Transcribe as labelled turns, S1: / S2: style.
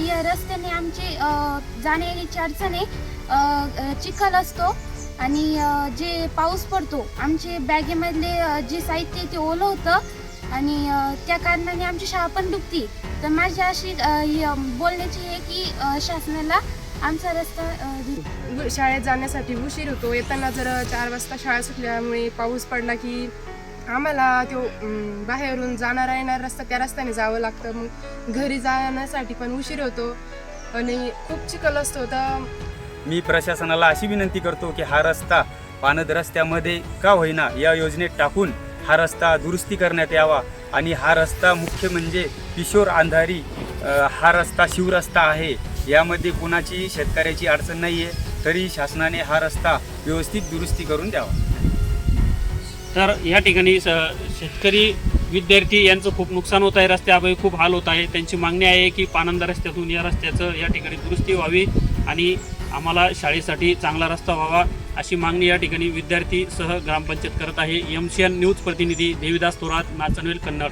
S1: रस्त्याने आमची अ, जाण्या येण्याची अडचण आहे. चिखल असतो आणि जे पाऊस पडतो आमचे बॅगेमधले जे साहित्य आहे ते ओलं होतं आणि त्या कारणाने आमची शाळा पण डुबती तर माझी अशी बोलण्याची आहे की शासनाला आमचा रस्ता
S2: शाळेत जाण्यासाठी उशीर होतो. येताना जर चार वाजता शाळा सुटल्यामुळे पाऊस पडला की आम्हाला तो बाहेरून जाणारा येणारा रस्ता त्या रस्त्याने जावं लागतं. मग घरी जाण्यासाठी पण उशीर होतो आणि खूप चिखल असतो. तर
S3: मी प्रशासनाला अशी विनंती करतो की हा रस्ता पानद रस्त्यामध्ये का होईना या योजनेत टाकून हा रस्ता दुरुस्ती करण्यात यावा. आणि हा रस्ता मुख्य म्हणजे किशोर अंधारी हा रस्ता शिवरस्ता आहे. यामध्ये कोणाची शेतकऱ्याची अडचण नाही आहे तरी शासनाने हा रस्ता व्यवस्थित दुरुस्ती करून द्यावा.
S4: तर या ठिकाणी स- शेतकरी विद्यार्थी यांचं खूप नुकसान होत आहे रस्त्याअभावी खूप हाल होत आहे. त्यांची मागणी आहे की पानंदा रस्त्यातून या रस्त्याचं या ठिकाणी दुरुस्ती व्हावी आणि आम्हाला शाळेसाठी चांगला रस्ता व्हावा अशी मागणी या ठिकाणी विद्यार्थी सह ग्रामपंचायत करत आहे. एम सी एन न्यूज प्रतिनिधी देविदास थोरात नाचनवेल कन्नड.